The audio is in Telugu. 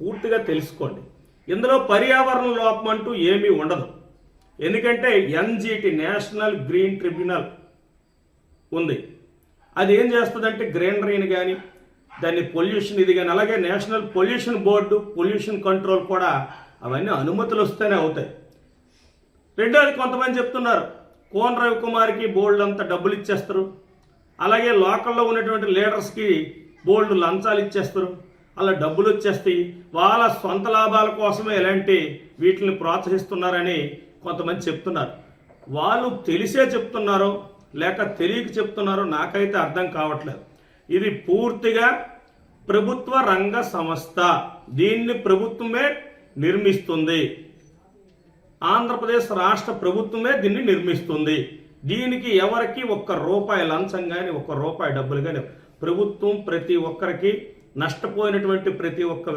పూర్తిగా తెలుసుకోండి. ఇందులో పర్యావరణ లోపం అంటూ ఏమీ ఉండదు. ఎందుకంటే ఎన్జిటి నేషనల్ గ్రీన్ ట్రిబ్యునల్ ఉంది. అది ఏం చేస్తుందంటే గ్రీనరీని కానీ దాన్ని పొల్యూషన్ ఇది కానీ అలాగే national pollution board pollution control కూడా అవన్నీ అనుమతులు వస్తేనే అవుతాయి. రెండోది కొంతమంది చెప్తున్నారు కోన్ రవికుమార్కి బోల్డ్ అంత డబ్బులు ఇచ్చేస్తారు. అలాగే లోకల్లో ఉన్నటువంటి లీడర్స్కి బోల్డ్ లంచాలు ఇచ్చేస్తారు. అలా డబ్బులు వచ్చేస్తాయి వాళ్ళ సొంత లాభాల కోసమే ఇలాంటి వీటిని ప్రోత్సహిస్తున్నారని కొంతమంది చెప్తున్నారు. వాళ్ళు తెలిసే చెప్తున్నారో లేక తెలియక చెప్తున్నారో నాకైతే అర్థం కావట్లేదు. ఇది పూర్తిగా ప్రభుత్వ రంగ సంస్థ దీన్ని ప్రభుత్వమే నిర్మిస్తుంది. ఆంధ్రప్రదేశ్ రాష్ట్ర ప్రభుత్వమే దీన్ని నిర్మిస్తుంది. దీనికి ఎవరికి ఒక్క రూపాయి లంచం కానీ ఒక్క రూపాయి డబ్బులు కానీ ప్రభుత్వం ప్రతి ఒక్కరికి నష్టపోయినటువంటి ప్రతి ఒక్క